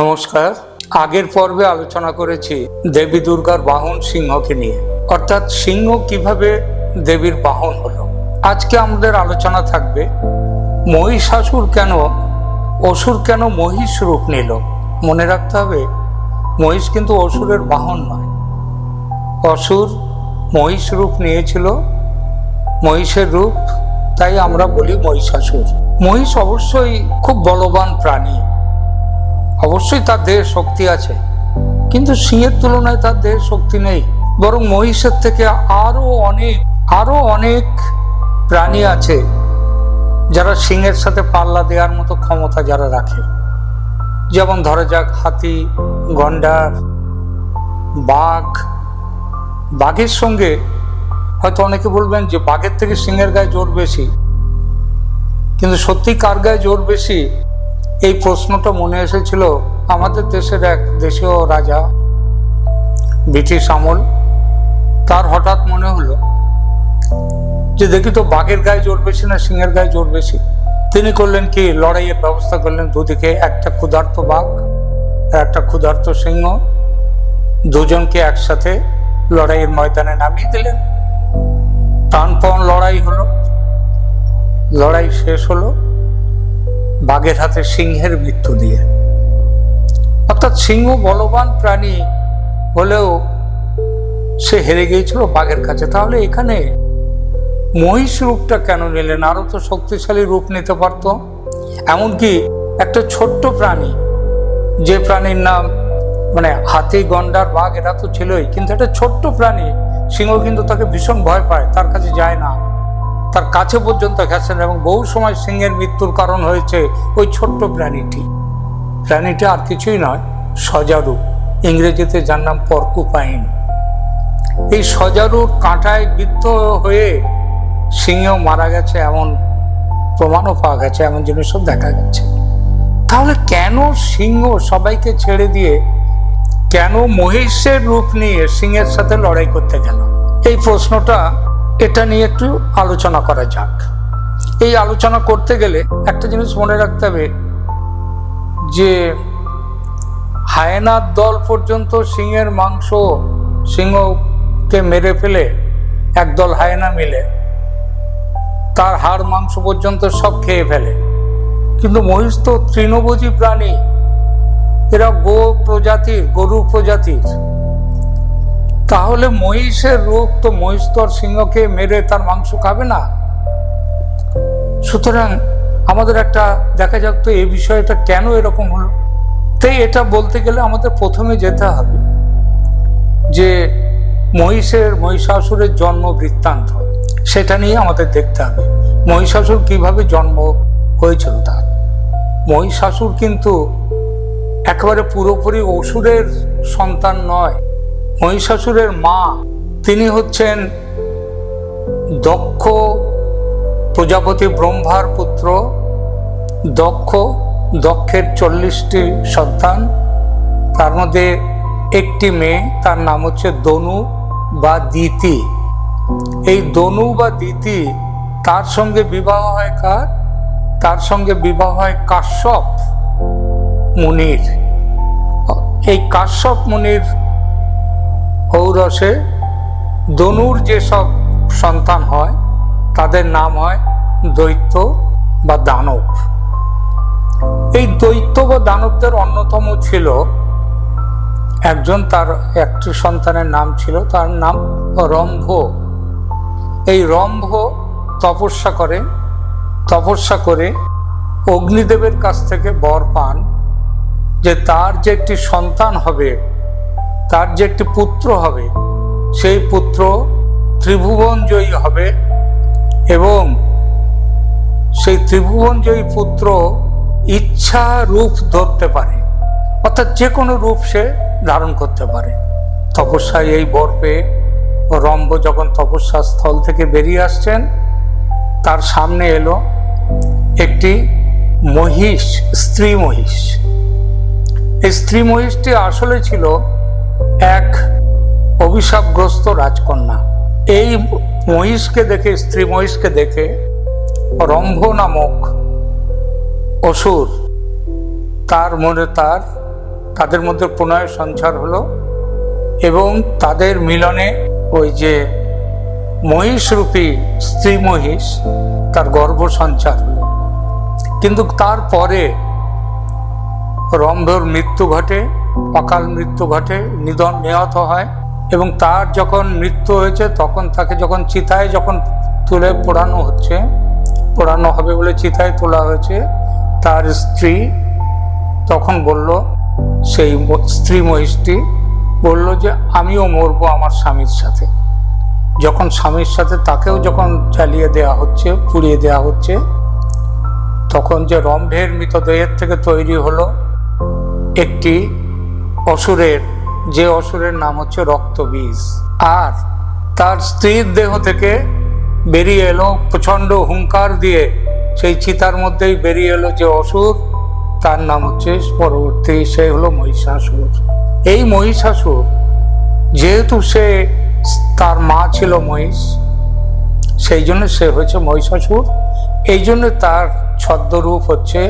নমস্কার। আগের পর্বে আলোচনা করেছি দেবী দুর্গার বাহন সিংহকে নিয়ে। অর্থাৎ সিংহ কীভাবে দেবীর বাহন হলো। আজকে আমাদের আলোচনা থাকবে, মহিষাসুর কেন, অসুর কেন মহিষ রূপ নিল? মনে রাখতে হবে, মহিষ কিন্তু অসুরের বাহন নয়। অসুর মহিষ রূপ নিয়েছিল, মহিষের রূপ, তাই আমরা বলি মহিষাসুর। মহিষ অবশ্যই খুব বলবান প্রাণী। অবশ্যই তার দেহের শক্তি আছে। কিন্তু সিংহের তুলনায় তার দেহের শক্তি নেই। বরং মহিষের থেকে আরও অনেক আরও অনেক প্রাণী আছে, যারা সিংহের সাথে পাল্লা দেওয়ার মতো ক্ষমতা যারা রাখে। যেমন ধরা যাক হাতি, গন্ডার, বাঘ। বাঘের সঙ্গে হয়তো অনেকে বলবেন যে বাঘের থেকে সিংহের গায়ে জোর বেশি। কিন্তু সত্যি কার গায়ে জোর বেশি? এই প্রশ্নটা মনে এসেছিল আমাদের দেশের এক দেশীয় রাজা, ব্রিটিশ আমল। তার হঠাৎ মনে হলো যে দেখি তো বাঘের গায়ে জোর বেশি না সিংহের গায়ে জোর বেশি। তিনি করলেন কি, লড়াইয়ের ব্যবস্থা করলেন দুদিকে, একটা ক্ষুধার্ত বাঘ, আর একটা ক্ষুধার্ত সিংহ। দুজনকে একসাথে লড়াইয়ের ময়দানে নামিয়ে দিলেন। টানপন লড়াই হলো, লড়াই শেষ হলো। বাঘের হাতে সিংহের মৃত্যু দিয়ে। অর্থাৎ সিংহ বলবান প্রাণী হলেও সে হেরে গিয়েছিল বাঘের কাছে। তাহলে এখানে মহিষ রূপটা কেন নিলেন? আরও তো শক্তিশালী রূপ নিতে পারত। এমনকি একটা ছোট্ট প্রাণী, যে প্রাণীর নাম মানে হাতি, গন্ডার, বাঘ, এরা তো ছিলই। কিন্তু একটা ছোট্ট প্রাণী, সিংহ কিন্তু তাকে ভীষণ ভয় পায়, তার কাছে যায় না। তার কাছে পর্যন্ত গেছেন এবং বহু সময় সিংহের মৃত্যুর কারণ হয়েছে ওই ছোট্ট প্রাণীটি। প্রাণীটি আর কিছুই নয়, সজারু। ইংরেজিতে যার নাম পর্কুপাইন। এই সজারুর কাঁটায় বিদ্ধ হয়ে সিংহ মারা গেছে, এমন প্রমাণও পাওয়া গেছে, এমন জিনিসও দেখা গেছে। তাহলে কেন সিংহ সবাইকে ছেড়ে দিয়ে কেন মহিষের রূপ নিয়ে সিংহের সাথে লড়াই করতে গেল? এই প্রশ্নটা এটা নিয়ে একটু আলোচনা করা যাক। এই আলোচনা করতে গেলে একটা জিনিস মনে রাখতে হবে যে, হায়নার দল পর্যন্ত সিংহের মাংস, সিংহকে মেরে ফেলে একদল হায়না মিলে, তার হাড় মাংস পর্যন্ত সব খেয়ে ফেলে। কিন্তু মহিষ তো তৃণভোজী প্রাণী। এরা গো প্রজাতির, গরু প্রজাতির। তাহলে মহিষের রূপ তো মহিষ সিংহকে মেরে তার মাংস খাবে না। সুতরাং আমাদের একটা, দেখা যাক তো এই বিষয়টা কেন এরকম হলো। তাই এটা বলতে গেলে আমাদের প্রথমে যেতে হবে যে মহিষের, মহিষাসুরের জন্ম বৃত্তান্ত। সেটা নিয়ে আমাদের দেখতে হবে। মহিষাসুর কীভাবে জন্ম হয়েছিল তার? মহিষাসুর কিন্তু একেবারে পুরোপুরি অসুরের সন্তান নয়। মহিষাসুরের মা, তিনি হচ্ছেন দক্ষ প্রজাপতি ব্রহ্মার পুত্র, দক্ষ, দক্ষের চল্লিশটি সন্তান, তার মধ্যে একটি মেয়ে, তার নাম হচ্ছে দনু বা দিতি। এই দনু বা দিতি তার সঙ্গে বিবাহ হয় কার? তার সঙ্গে বিবাহ হয় কাশ্যপ মুনির। এই কাশ্যপ মুনির ঔরসে দনুর যেসব সন্তান হয়, তাদের নাম হয় দৈত্য বা দানব। এই দৈত্য বা দানবদের অন্যতম ছিল একজন, তার একটি সন্তানের নাম ছিল, তার নাম রম্ভ। এই রম্ভ তপস্যা করে তপস্যা করে অগ্নিদেবের কাছ থেকে বর পান যে তার যে একটি সন্তান হবে তার যে একটি পুত্র হবে, সেই পুত্র ত্রিভুবন জয়ী হবে এবং সেই ত্রিভুবন জয়ী পুত্র ইচ্ছা রূপ ধরতে পারে, অর্থাৎ যে কোনো রূপ সে ধারণ করতে পারে। তপস্যায় এই বর পেয়ে রম্ভ যখন তপস্যা স্থল থেকে বেরিয়ে আসছেন, তার সামনে এলো একটি মহিষ স্ত্রী মহিষ এই স্ত্রী মহিষটি আসলে ছিল এক অভিশাপগ্রস্ত রাজকন্যা। এই মহিষকে দেখে, স্ত্রী মহিষকে দেখে রম্ভ নামক অসুর তার মনে তার, তাদের মধ্যে প্রণয় সঞ্চার হলো এবং তাদের মিলনে ওই যে মহিষরূপী স্ত্রী মহিষ, তার গর্ভ সঞ্চার হলো। কিন্তু তারপরে রম্ভর মৃত্যু ঘটে। অকাল মৃত্যু ঘটে, নিধন নিহত হয় এবং তার যখন মৃত্যু হয়েছে, তখন তাকে যখন চিতায় যখন তুলে পোড়ানো হচ্ছে, পোড়ানো হবে বলে চিতায় তোলা হয়েছে, তার স্ত্রী তখন বলল, সেই স্ত্রী মহিষটি বলল যে, আমিও মরবো আমার স্বামীর সাথে। যখন স্বামীর সাথে তাকেও যখন জ্বালিয়ে দেয়া হচ্ছে, পুড়িয়ে দেয়া হচ্ছে, তখন যে রম্ভের মৃতদেহের থেকে তৈরি হলো একটি অসুরের, যে অসুরের নাম হচ্ছে রক্তবীজ। আর তার স্ত্রীর দেহ থেকে বেরিয়ে এলো প্রচণ্ড হুঙ্কার দিয়ে। সেই চিতার মধ্যেই বেরিয়ে এলো যে অসুর, তার নাম হচ্ছে পরবর্তী, সে হলো মহিষাসুর। এই মহিষাসুর, যেহেতু সে তার মা ছিল মহিষ, সেই জন্য সে হয়েছে মহিষাসুর। এই জন্য তার ছদ্মরূপ হচ্ছে,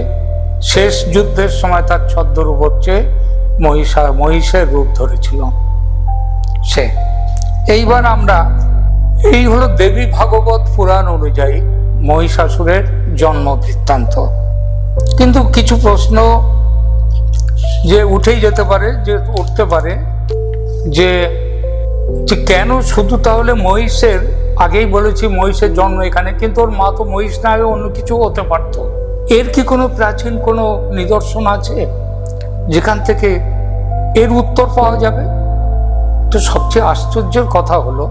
শেষ যুদ্ধের সময় তার ছদ্মরূপ হচ্ছে মহিষা, মহিষের রূপ ধরেছিল। সে, এইবার আমরা, এই হলো দেবী ভাগবত পুরাণ অনুযায়ী মহিষাসুরের জন্ম বৃত্তান্ত। কিন্তু কিছু প্রশ্ন যে উঠেই যেতে পারে, যে উঠতে পারে, যে কেন শুধু তাহলে মহিষের, আগেই বলেছি মহিষের জন্ম এখানে, কিন্তু ওর মা তো মহিষ না অন্য কিছু হতে পারত। এর কি কোনো প্রাচীন কোনো নিদর্শন আছে? যেখান থেকে এর উত্তর পাওয়া যাবে। তো সবচেয়ে আশ্চর্যের কথা হলো,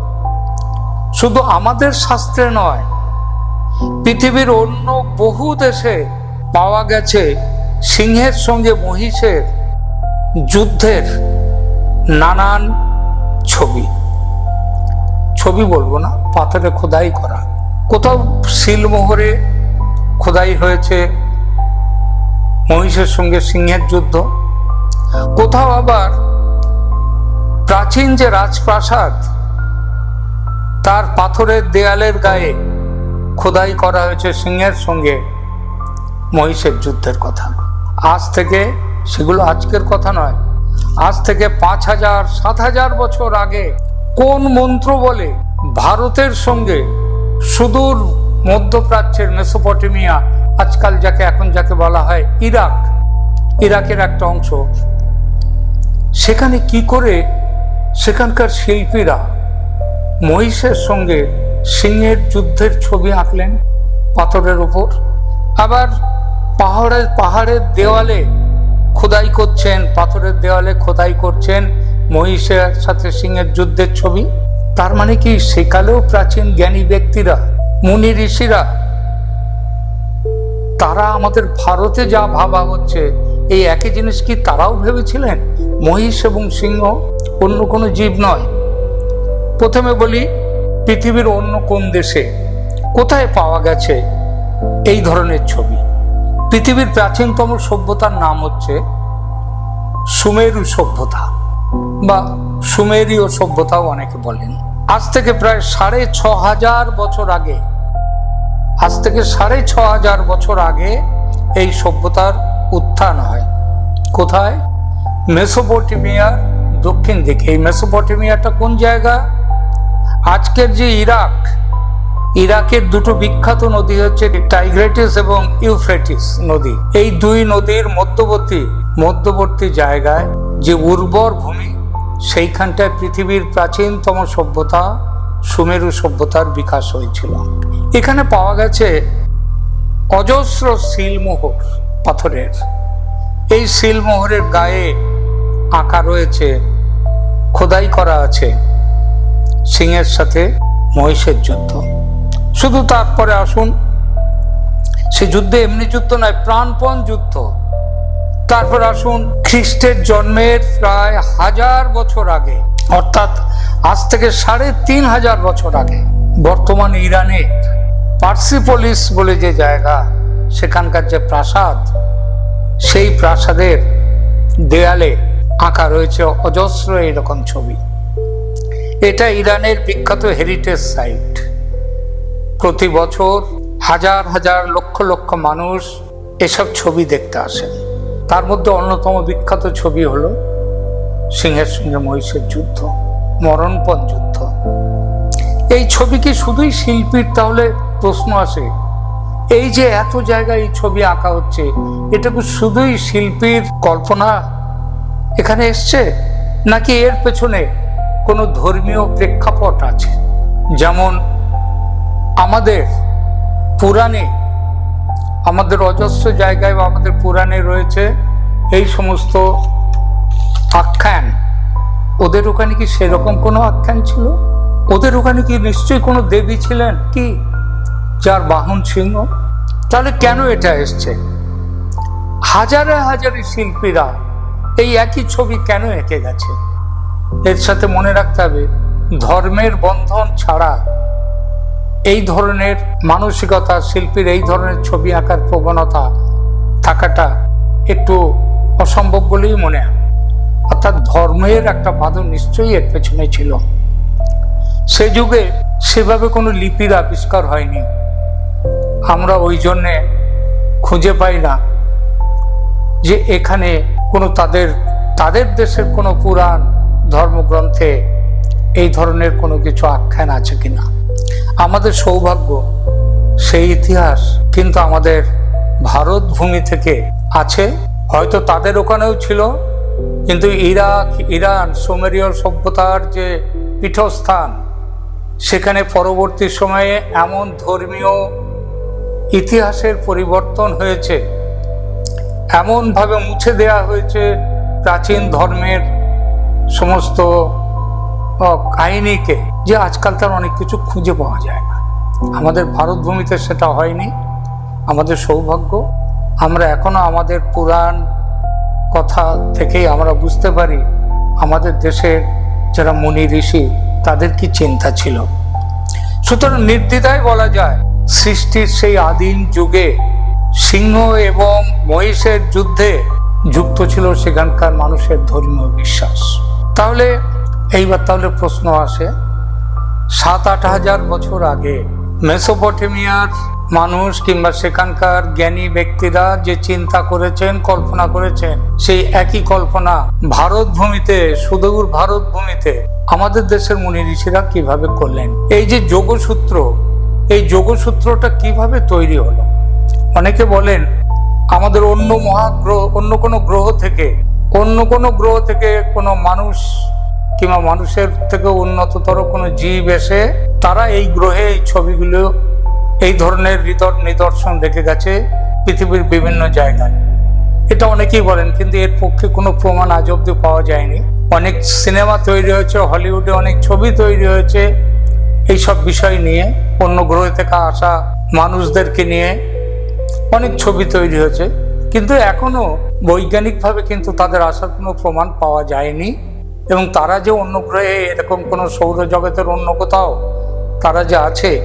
শুধু আমাদের শাস্ত্রে নয়, পৃথিবীর অন্য বহু দেশে পাওয়া গেছে সিংহের সঙ্গে মহিষের যুদ্ধের নানান ছবি। ছবি বলব না, পাথরে খোদাই করা। কোথাও শিলমোহরে খোদাই হয়েছে মহিষের সঙ্গে সিংহের যুদ্ধ। কোথাও আবার প্রাচীন যে রাজপ্রাসাদ, তার পাথরের দেয়ালের গায়ে খোদাই করা হয়েছে সিংহের সঙ্গে মহিষের যুদ্ধের কথা। আজ থেকে সেগুলো আজকের কথা নয়, আজ থেকে পাঁচ হাজার, সাত হাজার বছর আগে কোন মন্ত্র বলে ভারতের সঙ্গে সুদূর মধ্যপ্রাচ্যের মেসোপটেমিয়া, আজকাল যাকে এখন যাকে বলা হয় ইরাক, ইরাকের একটা অংশ সেখানে কি করে সেখানকার শিল্পীরা মহিষের সঙ্গে সিংহের যুদ্ধের ছবি আঁকলেন পাথরের উপর? আবার পাহাড়ের পাহাড়ের দেওয়ালে খোদাই করছেন, পাথরের দেওয়ালে খোদাই করছেন মহিষের সাথে সিংহের যুদ্ধের ছবি? তার মানে কি সেকালেও প্রাচীন জ্ঞানী ব্যক্তিরা, মুনি ঋষিরা, তারা আমাদের ভারতে যা ভাবা হচ্ছে এই একই জিনিস কি তারাও ভেবেছিলেন? মহিষ এবং সিংহ অন্য কোনো জীব নয়। প্রথমে বলি, পৃথিবীর অন্য কোন দেশে কোথায় পাওয়া গেছে এই ধরনের ছবি? পৃথিবীর প্রাচীনতম সভ্যতার নাম হচ্ছে সুমেরু সভ্যতা বা সুমেরীয় সভ্যতাও অনেকে বলেন। আজ থেকে প্রায় সাড়ে ছ হাজার বছর আগে, আজ থেকে সাড়ে ছ হাজার বছর আগে এই সভ্যতার উত্থান হয়। কোথায়? মেসোপটেমিয়ার দক্ষিণ দিকে। এই মেসোপটেমিয়াটা কোন জায়গা? আজকের যে ইরাক, ইরাকের দুটো বিখ্যাত নদী হচ্ছে টাইগ্রেটিস এবং ইউফ্রেটিস নদী। এই দুই নদীর মধ্যবর্তী মধ্যবর্তী জায়গায় যে উর্বর ভূমি, সেইখানটায় পৃথিবীর প্রাচীনতম সভ্যতা, সুমেরু সভ্যতার বিকাশ হয়েছিল। এখানে পাওয়া গেছে অজস্র শিলমোহর পাথরের। এই শিলমোহরের গায়ে আঁকা রয়েছে, খোদাই করা আছে সিংহের সাথে মহিষের যুদ্ধ। শুধু তারপরে আসুন, সে যুদ্ধে এমনি যুদ্ধ নয়, প্রাণপণ যুদ্ধ। তারপর আসুন, খ্রিস্টের জন্মের প্রায় হাজার বছর আগে, অর্থাৎ আজ থেকে সাড়ে তিন হাজার বছর আগে, বর্তমান ইরানের পার্সিপোলিস বলে যে জায়গা সেখানকার যে প্রাসাদ, সেই প্রাসাদের দেয়ালে আঁকা রয়েছে অজস্র এরকম ছবি। এটা ইরানের বিখ্যাত হেরিটেজ সাইট প্রতি বছর হাজার হাজার লক্ষ লক্ষ মানুষ এসব ছবি দেখতে আসেন। তার মধ্যে অন্যতম বিখ্যাত ছবি হল সিংহের সঙ্গে মহিষের যুদ্ধ, মরণপণ যুদ্ধ। এই ছবি কি শুধুই শিল্পীর তাহলে প্রশ্ন আসে? এই যে এত জায়গায় এই ছবি আঁকা হচ্ছে, এটা কি শুধুই শিল্পীর কল্পনা এখানে এসছে? নাকি এর পেছনে কোনো ধর্মীয় প্রেক্ষাপট আছে? যেমন আমাদের পুরাণে, আমাদের অজস্র জায়গায় বা আমাদের পুরাণে রয়েছে এই সমস্ত আখ্যান। ওদের ওখানে কি সেরকম কোনো আখ্যান ছিল? ওদের ওখানে কি নিশ্চয়ই কোনো দেবী ছিলেন? কি? যার বাহন সিংহ, তাহলে কেন এটা এসছে? হাজারে হাজারে শিল্পীরা এই একই ছবি কেন এঁকে গেছে? এর সাথে মনে রাখতে হবে, ধর্মের বন্ধন ছাড়া এই ধরনের মানসিকতা, শিল্পীর এই ধরনের ছবি আঁকার প্রবণতা থাকাটা একটু অসম্ভব বলেই মনে হয়। অর্থাৎ ধর্মের একটা বাঁধন নিশ্চয়ই এর পেছনে ছিল। সে যুগে সেভাবে কোনো লিপির আবিষ্কার হয়নি। আমরা ওই জন্যে খুঁজে পাই না যে এখানে কোনো তাদের তাদের দেশের কোনো পুরাণ ধর্মগ্রন্থে এই ধরনের কোনো কিছু আখ্যান আছে কিনা। আমাদের সৌভাগ্য, সেই ইতিহাস কিন্তু আমাদের ভারত ভূমি থেকে আছে। হয়তো তাদের ওখানেও ছিল, কিন্তু ইরাক, ইরান, সোমেরীয় সভ্যতার যে পীঠস্থান, সেখানে পরবর্তী সময়ে এমন ধর্মীয় ইতিহাসের পরিবর্তন হয়েছে। এমনভাবে মুছে দেয়া হয়েছে প্রাচীন ধর্মের সমস্ত কাহিনীকে যে আজকাল তার অনেক কিছু খুঁজে পাওয়া যায় না। আমাদের ভারতভূমিতে সেটা হয়নি। আমাদের সৌভাগ্য, আমরা এখনও আমাদের পুরাণ কথা থেকেই আমরা বুঝতে পারি, আমাদের দেশের যারা মুনি ঋষি, তাদের কি চিন্তা ছিল? সুতরাং নির্দ্বিধায় বলা যায় সৃষ্টির সেই আদিম যুগে সিংহ এবং মহিষের যুদ্ধে যুক্ত ছিল সেখানকার মানুষের ধর্মীয় বিশ্বাস। তাহলে এইবার তাহলে প্রশ্ন আসে, সাত আট হাজার বছর আগে মেসোপটেমিয়ার মানুষ কিংবা সেখানকার জ্ঞানী ব্যক্তিরা যে চিন্তা করেছেন, কল্পনা করেছেন, সেই একই কল্পনা ভারত ভূমিতে, সুদূর ভারত ভূমিতে আমাদের দেশের মুনি ঋষিরা কীভাবে করলেন? এই যে যোগসূত্র এই যোগসূত্রটা কীভাবে তৈরি হলো? অনেকে বলেন, আমাদের অন্য মহাগ্রহ, অন্য কোনো গ্রহ থেকে, অন্য কোনো গ্রহ থেকে কোনো মানুষ কিংবা মানুষের থেকে উন্নততর কোনো জীব এসে তারা এই গ্রহে এই ছবিগুলো, এই ধরনের নিদর্শন রেখে গেছে পৃথিবীর বিভিন্ন জায়গায়। এটা অনেকেই বলেন, কিন্তু এর পক্ষে কোনো প্রমাণ আজ অব্দি পাওয়া যায়নি। অনেক সিনেমা তৈরি হয়েছে, হলিউডে অনেক ছবি তৈরি হয়েছে এইসব বিষয় নিয়ে, অন্য গ্রহে থেকে আসা মানুষদেরকে নিয়ে অনেক ছবি তৈরি হয়েছে। কিন্তু এখনও বৈজ্ঞানিকভাবে কিন্তু তাদের আসার কোনো প্রমাণ পাওয়া যায়নি। এবং তারা যে অন্য গ্রহে এরকম কোনো সৌরজগতের অন্য কোথাও তারা যে আছে,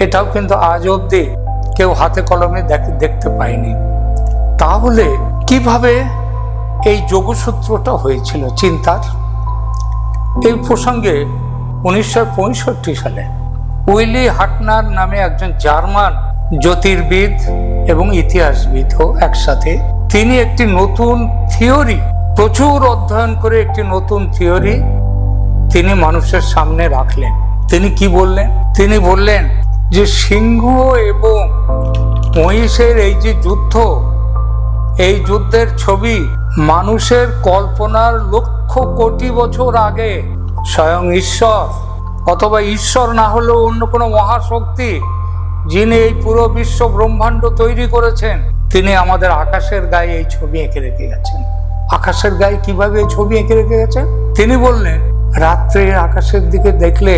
এটাও কিন্তু আজ অবধি কেউ হাতে কলমে দেখ- দেখতে পায়নি। তাহলে কীভাবে এই যোগসূত্রটা হয়েছিল চিন্তার? এই প্রসঙ্গে উনিশশো পঁয়ষট্টি সালে উইলি হাটনার নামে একজন জার্মান জ্যোতির্বিদ এবং ইতিহাসবিদও একসাথে তিনি একটি নতুন থিওরি, প্রচুর অধ্যয়ন করে একটি নতুন থিওরি তিনি মানুষের সামনে রাখলেন। তিনি কি বললেন? তিনি বললেন যে সিংহ এবং মহিষের এই যে যুদ্ধ, এই যুদ্ধের ছবি মানুষের কল্পনার লক্ষ কোটি বছর আগে স্বয়ং ঈশ্বর, অথবা ঈশ্বর না হলেও অন্য কোনো মহাশক্তি, যিনি এই পুরো বিশ্ব ব্রহ্মাণ্ড তৈরি করেছেন, তিনি আমাদের আকাশের গায়ে এই ছবি এঁকে রেখে গেছেন। আকাশের গায়ে কীভাবে এই ছবি এঁকে রেখে গেছেন? তিনি বললেন, রাত্রে আকাশের দিকে দেখলে,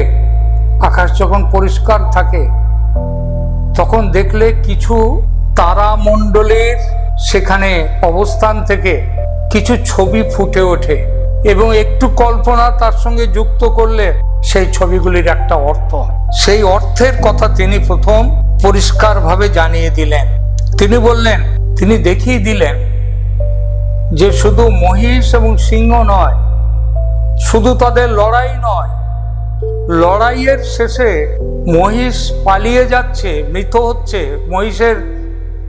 আকাশ যখন পরিষ্কার থাকে, তখন দেখলে কিছু তারামণ্ডলের সেখানে অবস্থান থেকে কিছু ছবি ফুটে ওঠে। এবং একটু কল্পনা তার সঙ্গে যুক্ত করলে সেই ছবিগুলির একটা অর্থ। সেই অর্থের কথা তিনি প্রথম পরিষ্কারভাবে জানিয়ে দিলেন। তিনি বললেন, তিনি দেখিয়ে দিলেন যে শুধু মহিষ এবং সিংহ নয়, শুধু তাদের লড়াই নয়, লড়াইয়ের শেষে মহিষ পালিয়ে যাচ্ছে, মৃত হচ্ছে, মহিষের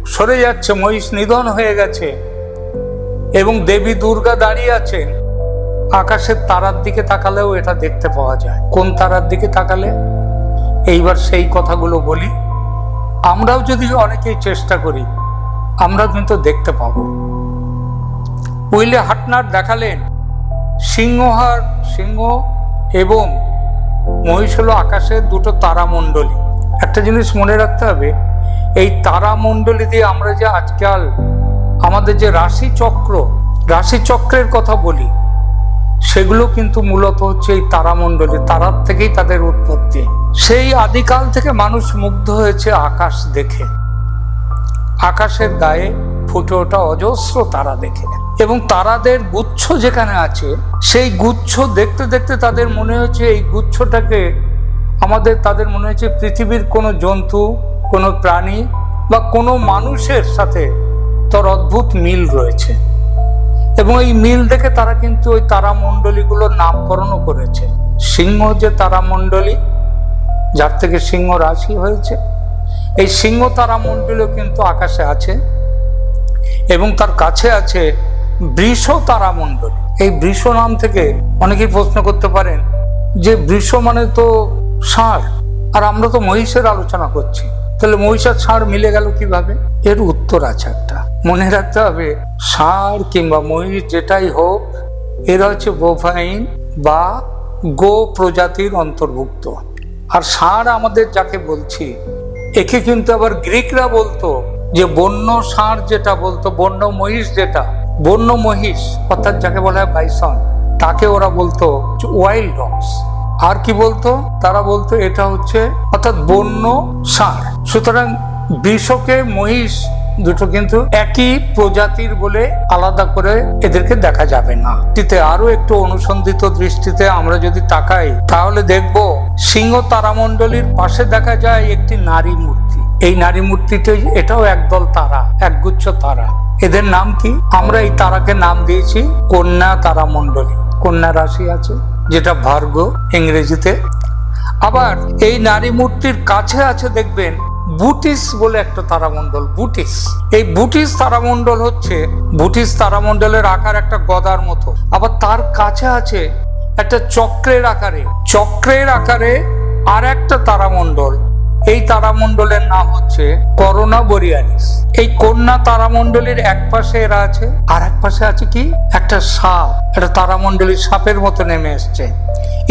সরে যাচ্ছে, মহিষ নিধন হয়ে গেছে এবং দেবী দুর্গা দাঁড়িয়ে আছেন। আকাশের তারার দিকে তাকালেও এটা দেখতে পাওয়া যায়। কোন তারার দিকে তাকালে? এইবার সেই কথাগুলো বলি। আমরাও যদি অনেকেই চেষ্টা করি আমরা কিন্তু দেখতে পাবো। উইলে হাটনার দেখালেন, সিংহহার সিংহ এবং মহিষ হলো আকাশের দুটো তারামণ্ডলী। একটা জিনিস মনে রাখতে হবে, এই তারামণ্ডলী দিয়ে আমরা যে আজকাল আমাদের যে রাশি চক্র রাশি চক্রের কথা বলি সেগুলো কিন্তু মূলত হচ্ছে এই তারামণ্ডলী তারার থেকেই তাদের উৎপত্তি। সেই আদিকাল থেকে মানুষ মুগ্ধ হয়েছে আকাশ দেখে। আকাশের গায়ে ফুটে ওঠা অজস্র তারা দেখে। এবং তারাদের গুচ্ছ যেখানে আছে, সেই গুচ্ছ দেখতে দেখতে তাদের মনে হয়েছে এই গুচ্ছটাকে আমাদের, তাদের মনে হয়েছে পৃথিবীর কোনো জন্তু, কোনো প্রাণী বা কোনো মানুষের সাথে তার অদ্ভুত মিল রয়েছে। এবং এই মিল দেখে তারা কিন্তু ওই তারা তারামণ্ডলীগুলোর নামকরণও করেছে। সিংহ যে তারা তারামণ্ডলী, যার থেকে সিংহ রাশি হয়েছে, এই সিংহ তারা তারামণ্ডলীও কিন্তু আকাশে আছে এবং তার কাছে আছে বৃষ তারামণ্ডলী। এই বৃষ নাম থেকে অনেকেই প্রশ্ন করতে পারেন যে বৃষ মানে তো ষাঁড়, আর আমরা তো মহিষের আলোচনা করছি। তাহলে মহিষার ষাঁড় মিলে গেল কীভাবে? এর উত্তর আছে একটা। মনে রাখতে হবে, ষাঁড় কিংবা মহিষ যেটাই হোক, এরা হচ্ছে বোভাইন বা গো প্রজাতির অন্তর্ভুক্ত। আর ষাঁড় আমাদের যাকে বলছি, একে কিন্তু আবার গ্রিকরা বলতো যে বন্য ষাঁড় যেটা বলতো, বন্য মহিষ যেটা, বন্য মহিষ, অর্থাৎ যাকে বলা হয় বাইসন, তাকে ওরা বলতো ওয়াইল্ড ডগস। আর কি বলতো? তারা বলতো এটা হচ্ছে অর্থাৎ বন্য ষাঁড়। সুতরাং বৃষকে মহিষ দুটো কিন্তু একই প্রজাতির বলে আলাদা করে এদেরকে দেখা যাবে না। এটিতে আরও একটু অনুসন্ধিত দৃষ্টিতে আমরা যদি তাকাই, তাহলে দেখব সিংহ তারামণ্ডলীর পাশে দেখা যায় একটি নারী মূর্তি। এই নারী মূর্তিতে এটাও একদল তারা, একগুচ্ছ তারা। এদের নাম কি? আমরা এই তারাকে নাম দিয়েছি কন্যা তারামণ্ডলী। কন্যা রাশি আছে। যেটা ভার্গ ইংরেজিতে। আবার এই নারী মূর্তির কাছে আছে দেখবেন বুটিস বলে একটা তারামণ্ডল, বুটিস। এই বুটিস তারামণ্ডল হচ্ছে, বুটিস তারামণ্ডলের আকার একটা গদার মতো। আবার তার কাছে আছে একটা চক্রের আকারে। চক্রের আকারে আর একটা তারামণ্ডল। এই তারামণ্ডলের নাম হচ্ছে করোনা বরিয়ালিস। এই কন্যা তারামণ্ডলীর এক পাশে এরা আছে, আর এক পাশে আছে কি? একটা সাপ। একটা তারামণ্ডলীর সাপের মতো নেমে এসছে।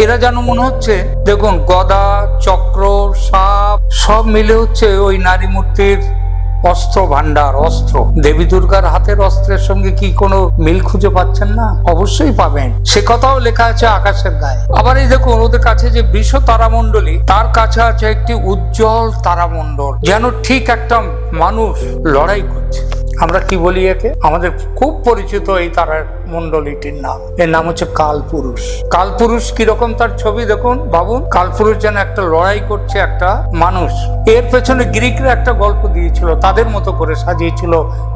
এরা যেন মনে হচ্ছে, দেখুন, গদা, চক্র, সাপ, সব মিলে হচ্ছে ওই নারী মূর্তির অস্ত্র ভান্ডার অস্ত্র। দেবী দুর্গার হাতের অস্ত্রের সঙ্গে কি কোনো মিল খুঁজে পাচ্ছেন না? অবশ্যই পাবেন। সে কথাও লেখা আছে আকাশের গায়ে। আবার এই দেখুন, ওদের কাছে যে বিশ্ব তারামণ্ডলী, তার কাছে আছে একটি উজ্জ্বল তারামণ্ডল, যেন ঠিক একটা মানুষ লড়াই করছে। আমরা কি বলি একে? আমাদের খুব পরিচিত এই তারার মণ্ডলীটির নাম। এর নাম হচ্ছে কালপুরুষ। কালপুরুষ কীরকম তার ছবি দেখুন, ভাবুন। কালপুরুষ যেন একটা লড়াই করছে একটা মানুষ। এর পেছনে গ্রিকরা একটা গল্প দিয়েছিল, তাদের মতো করে সাজিয়েছিল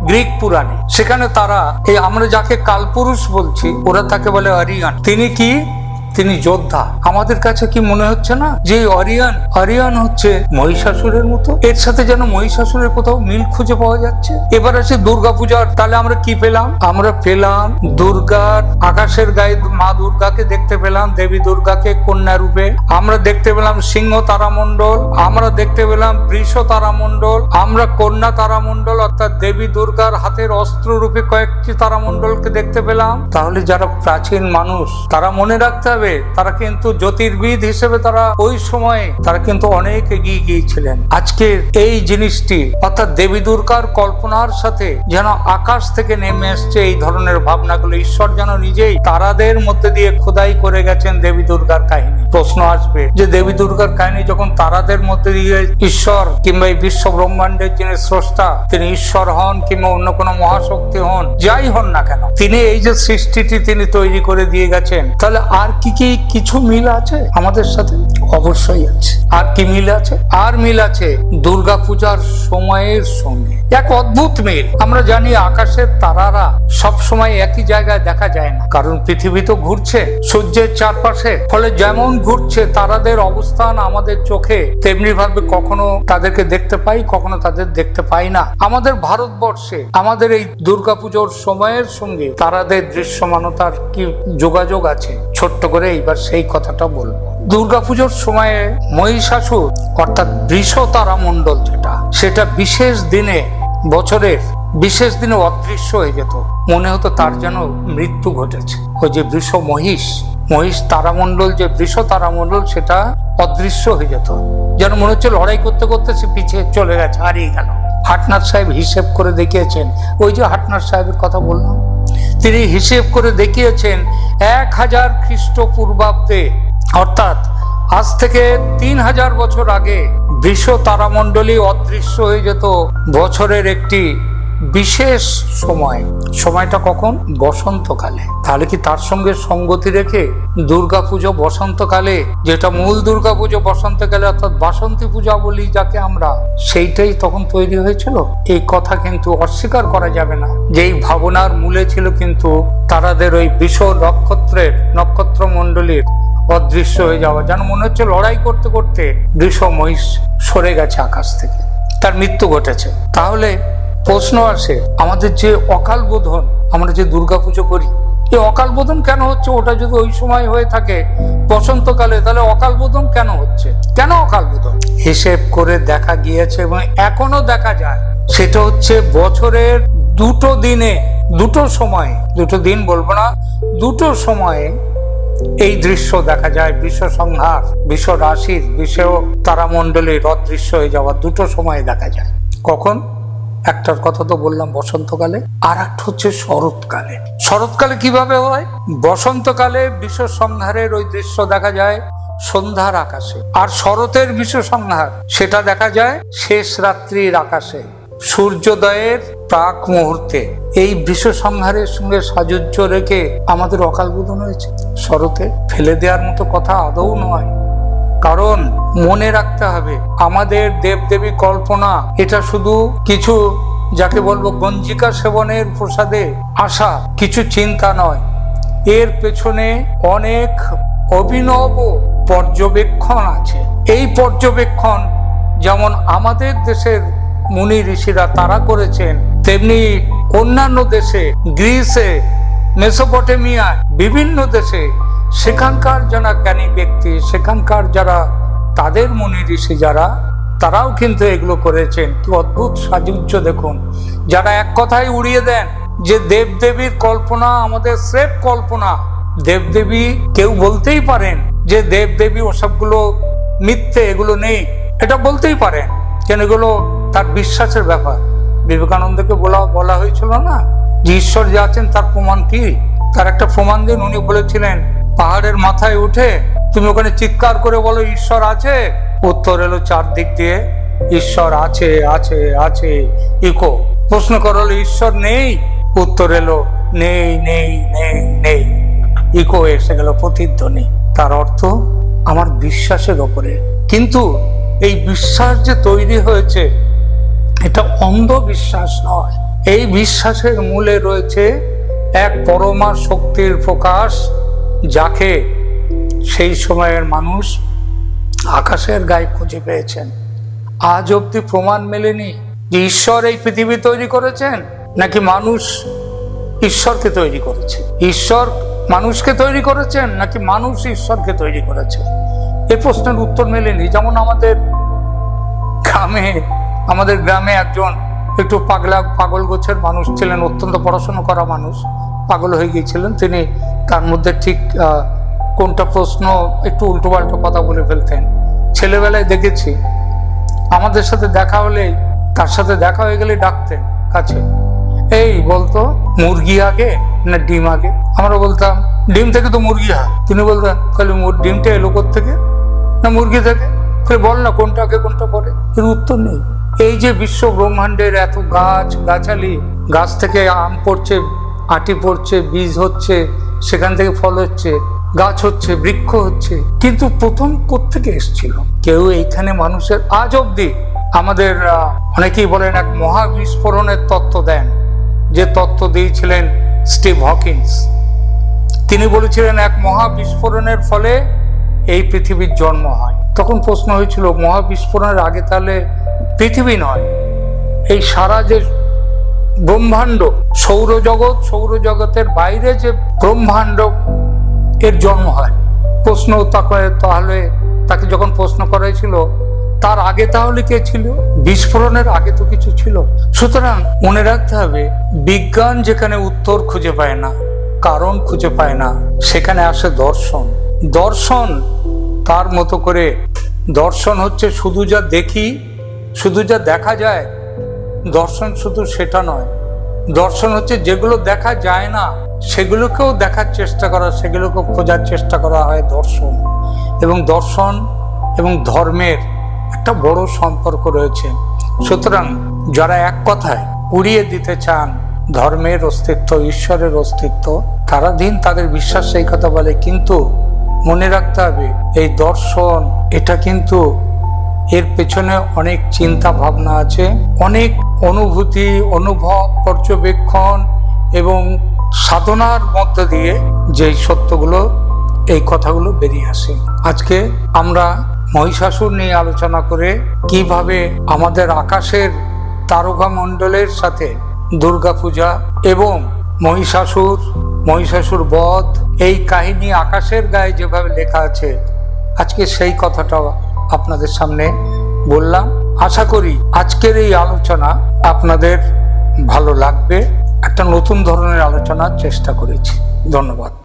গ্রিক পুরাণে। সেখানে তারা, এই আমরা যাকে কালপুরুষ বলছি, ওরা তাকে বলে অরিয়ান তিনি কি? তিনি যোদ্ধা। আমাদের কাছে কি মনে হচ্ছে না যে অরিয়ান অরিয়ান হচ্ছে মহিষাসুরের মতো? এর সাথে যেন মহিষাসুরের কোথাও মিল খুঁজে পাওয়া যাচ্ছে? এবার আছে দুর্গা পূজার তাহলে আমরা কি পেলাম? আমরা পেলাম দুর্গার, আকাশের গায়ে মা দুর্গাকে দেখতে পেলাম, দেবী দুর্গাকে কন্যা রূপে। আমরা দেখতে পেলাম সিংহ তারামণ্ডল, আমরা দেখতে পেলাম বৃষ তারামণ্ডল, আমরা কন্যা তারামণ্ডল, অর্থাৎ দেবী দুর্গার হাতের অস্ত্র রূপে কয়েকটি তারামণ্ডলকে দেখতে পেলাম। তাহলে যারা প্রাচীন মানুষ, তারা মনে রাখতে হবে তারা কিন্তু জ্যোতির্বিদ হিসেবে তারা ওই সময়ে তারা কিন্তু অনেক এগিয়ে গিয়েছিলেন। আজকের এই জিনিসটি অর্থাৎ দেবী দুর্গার কল্পনার সাথে যেন আকাশ থেকে নেমে এসছে এই ধরনের ভাবনাগুলো, ঈশ্বর যেন নিজেই তারাদের মধ্যে দিয়ে খোদাই করে গেছেন দেবী দুর্গার কাহিনী। প্রশ্ন আসবে যে দেবী দুর্গার কাহিনী যখন তারাদের মধ্যে দিয়ে ঈশ্বর কিংবা এই বিশ্ব ব্রহ্মাণ্ডের যিনি স্রষ্টা, তিনি ঈশ্বর হন কিংবা অন্য কোনো মহাশক্তি হন, যাই হন না কেন, তিনি এই যে সৃষ্টিটি তিনি তৈরি করে দিয়ে গেছেন, তাহলে আর কি কি কিছু মিল আছে? আমাদের সাথে অবশ্যই আছে। আর কি মিল আছে? আর মিল আছে দুর্গা পূজার সময়ের সঙ্গে। এক অদ্ভুত মিল। আমরা জানি আকাশের তারারা সব সময় একই জায়গায় দেখা যায় না। কারণ পৃথিবী তো ঘুরছে, সূর্যের চারপাশে। ফলে যেমন ঘুরছে, তারাদের অবস্থান আমাদের চোখে তেমনি ভাবে কখনো তাদেরকে দেখতে পাই, কখনো তাদের দেখতে পাই না। আমাদের ভারতবর্ষে, আমাদের এই দুর্গাপুজোর সময়ের সঙ্গে তারাদের দৃশ্যমানতার কি যোগাযোগ আছে? ছোট্ট করে এইবার সেই কথাটা বলব। দুর্গাপুজোর সময়ে মহিষাসুর, অর্থাৎ বৃষ তারা মণ্ডল যেটা, সেটা বিশেষ দিনে, বছরের বিশেষ দিনে অদৃশ্য হয়ে যেত। মনে হতো তার যেন মৃত্যু ঘটেছে। ওই যে বৃষ মহিষ মহিষ তারামণ্ডল যে বৃষ তারামণ্ডল, সেটা অদৃশ্য হয়ে যেত। যেন মনে হচ্ছে লড়াই করতে করতে সে পিছিয়ে চলে গেছে, হারিয়ে গেল। হাটনাথ সাহেব হিসেব করে দেখিয়েছেন। ওই যে হাটনাথ সাহেবের কথা বললাম তিনি হিসেব করে দেখিয়েছেন এক হাজার খ্রিস্টপূর্বাব্দে। অর্থাৎ আজ থেকে তিন হাজার বছর আগে বিশ্ব তারামণ্ডলী অদৃশ্য হয়ে যেত বছরের একটি বিশেষ সময়, সময়টা কখন? বসন্তকালে। তাহলে কি তার সঙ্গে সঙ্গতি রেখে দুর্গাপুজো বসন্তকালে, যেটা মূল দুর্গাপুজো বসন্তকালে অর্থাৎ বাসন্তী পূজা বলি যাকে আমরা, সেইটাই তখন তৈরি হয়েছিল? এই কথা কিন্তু অস্বীকার করা যাবে না। যে এই ভাবনার মূলে ছিল কিন্তু তারাদের ওই বিষ নক্ষত্রের, নক্ষত্র মণ্ডলীর অদৃশ্য হয়ে যাওয়া। যেন মনে হচ্ছে লড়াই করতে করতে বৃষ মহিষ সরে গেছে আকাশ থেকে। তার মৃত্যু ঘটেছে। তাহলে প্রশ্ন আসে, আমাদের যে অকাল বোধন, আমরা যে দুর্গাপুজো করি, এই অকাল বোধন কেন হচ্ছে? ওটা যদি ওই সময় হয়ে থাকে, বসন্তকালে, তাহলে অকাল বোধন কেন হচ্ছে? কেন অকাল বোধন? হিসেব করে দেখা গিয়েছে এবং এখনও দেখা যায়। সেটা হচ্ছে বছরের দুটো দিনে, দুটো সময়ে, দুটো দিন বলব না, দুটো সময়ে এই দৃশ্য দেখা যায়। বিশ্ব সংহার, বিশ্ব রাশির, বিশ্ব তারামণ্ডলীর অদৃশ্য হয়ে যাওয়া দুটো সময় দেখা যায়। কখন? একটার কথা তো বললাম বসন্তকালে আর একটা হচ্ছে শরৎকালে। শরৎকালে কীভাবে হয়? বসন্তকালে বিশ্ব সংহারের ওই দৃশ্য দেখা যায় সন্ধ্যার আকাশে, আর শরতের বিশ্ব সংহার সেটা দেখা যায় শেষ রাত্রির আকাশে, সূর্যোদয়ের প্রাক মুহূর্তে। এই বিশ্ব সংহারের সঙ্গে সাজুজ্য রেখে আমাদের অকাল বোধন হয়েছে। শরতে ফেলে দেওয়ার মতো কথা আদৌ নয়। কারণ মনে রাখতে হবে, আমাদের দেবদেবী কল্পনা এটা শুধু কিছু, যাকে বলব গঞ্জিকা সেবনের প্রসাদে আসা কিছু চিন্তা নয়। এর পেছনে অনেক অভিনব পর্যবেক্ষণ আছে। এই পর্যবেক্ষণ যেমন আমাদের দেশের মুনি ঋষিরা তারা করেছেন, তেমনি অন্যান্য দেশে, গ্রিসে, মেসোপটেমিয়ায়, বিভিন্ন দেশে সেখানকার যারা জ্ঞানী ব্যক্তি, সেখানকার যারা তাদের মুনি ঋষি যারা, তারাও কিন্তু এগুলো করেছেন। কি অদ্ভুত সাজুজ্য দেখুন। যারা এক কথায় উড়িয়ে দেন যে দেবদেবীর কল্পনা আমাদের স্রেফ কল্পনা। দেবদেবী কেউ বলতেই পারেন যে দেবদেবী ওসবগুলো মিথ্যে, এগুলো নেই। এটা বলতেই পারেন। কেন এগুলো তার বিশ্বাসের ব্যাপার। বিবেকানন্দকে বলা বলা হয়েছিল না যে ঈশ্বর যে আছেন তার প্রমাণ কি? তার একটা প্রমাণ দিন উনি বলেছিলেন পাহাড়ের মাথায় উঠে তুমি ওখানে চিৎকার করে বলো, ঈশ্বর আছে? উত্তর এলো চারদিক দিয়ে, ঈশ্বর আছে আছে আছে। ইকো, প্রশ্ন করা, হলো, ঈশ্বর নেই? উত্তর এলো, নেই নেই নেই নেই। ইকো এসে গেল প্রতিধ্বনি। তার অর্থ, আমার বিশ্বাসের ওপরে। কিন্তু এই বিশ্বাস যে তৈরি হয়েছে, এটা অন্ধবিশ্বাস নয়। এই বিশ্বাসের মূলে রয়েছে এক পরমা শক্তির প্রকাশ। যাকে সেই সময়ের মানুষ আকাশের গায়ে খুঁজে পেয়েছেন। আজ অব্দি প্রমাণ মেলেনি যে ঈশ্বর এই পৃথিবী তৈরি করেছেন নাকি মানুষ ঈশ্বরকে তৈরি করেছে। ঈশ্বর মানুষকে তৈরি করেছেন নাকি মানুষ ঈশ্বরকে তৈরি করেছে? এই প্রশ্নের উত্তর মেলেনি। যেমন আমাদের গ্রামে আমাদের গ্রামে একজন একটু পাগলা, পাগল গোছের মানুষ ছিলেন, অত্যন্ত পড়াশোনা করা মানুষ, পাগল হয়ে গিয়েছিলেন। তিনি তার মধ্যে ঠিক কোনটা প্রশ্ন একটু উল্টোপাল্টো কথা বলে ফেলতেন। ছেলেবেলায় দেখেছি, আমাদের সাথে দেখা হলেই তার সাথে দেখা হয়ে গেলে ডাকতেন কাছে। এই বলতো, মুরগি আগে না ডিম আগে? আমরা বলতাম, ডিম থেকে তো মুরগি হয়। তিনি বলতেন, তাহলে ডিমটা এলো থেকে না মুরগি থেকে? তাহলে বল না কোনটা আগে, কোনটা পরে? এর উত্তর নেই। এই যে বিশ্ব ব্রহ্মাণ্ডের এত গাছ, গাছালি, গাছ থেকে আম পড়ছে, আটি পড়ছে, বীজ হচ্ছে সেখান থেকে ফল হচ্ছে, গাছ হচ্ছে, বৃক্ষ হচ্ছে। কিন্তু প্রথম কোত্থেকে এসেছিল? কেউ এইখানে মানুষের আজ অব্দি আমাদের অনেকেই বলেন এক মহা বিস্ফোরণের তত্ত্ব দেন, যে তত্ত্ব দিয়েছিলেন স্টিভ হকিন্স। তিনি বলেছিলেন, এক মহা বিস্ফোরণের ফলে এই পৃথিবীর জন্ম হয়। তখন প্রশ্ন হয়েছিল মহা বিস্ফোরণের আগে তাহলে পৃথিবী নয়, এই সারা যে ব্রহ্মাণ্ড, সৌরজগৎ, সৌরজগতের বাইরে যে ব্রহ্মাণ্ড, এর জন্ম হয়। প্রশ্ন তাকে তাহলে, তাকে যখন প্রশ্ন করা তার আগে তাহলে কে ছিল? বিস্ফোরণের আগে তো কিছু ছিল। সুতরাং মনে রাখতে হবে, বিজ্ঞান যেখানে উত্তর খুঁজে পায় না, কারণ খুঁজে পায় না, সেখানে আসে দর্শন। দর্শন, তার মতো করে, দর্শন হচ্ছে শুধু যা দেখি, শুধু যা দেখা যায় দর্শন শুধু সেটা নয়। দর্শন হচ্ছে যেগুলো দেখা যায় না, সেগুলোকেও দেখার চেষ্টা করা, সেগুলোকে খোঁজার চেষ্টা করা হয় দর্শন। এবং দর্শন এবং ধর্মের একটা বড় সম্পর্ক রয়েছে। সুতরাং যারা এক কথায় উড়িয়ে দিতে চান ধর্মের অস্তিত্ব, ঈশ্বরের অস্তিত্ব, তারা দিন তাদের বিশ্বাস সেই কথা বলে। কিন্তু মনে রাখতে হবে, এই দর্শন, এটা কিন্তু এর পেছনে অনেক চিন্তা ভাবনা আছে, অনেক অনুভূতি, অনুভব, পর্যবেক্ষণ এবং সাধনার মধ্য দিয়ে যেই সত্যগুলো, এই কথাগুলো বেরিয়ে আসে। আজকে আমরা মহিষাসুর নিয়ে আলোচনা করে কীভাবে আমাদের আকাশের তারকা মণ্ডলের সাথে দুর্গাপূজা এবং মহিষাসুর মহিষাসুর বধ, এই কাহিনী আকাশের গায়ে যেভাবে লেখা আছে, আজকে সেই কথাটা আপনাদের সামনে বললাম, আশা করি আজকের এই আলোচনা আপনাদের ভালো লাগবে। একটা নতুন ধরনের আলোচনার চেষ্টা করেছি। ধন্যবাদ।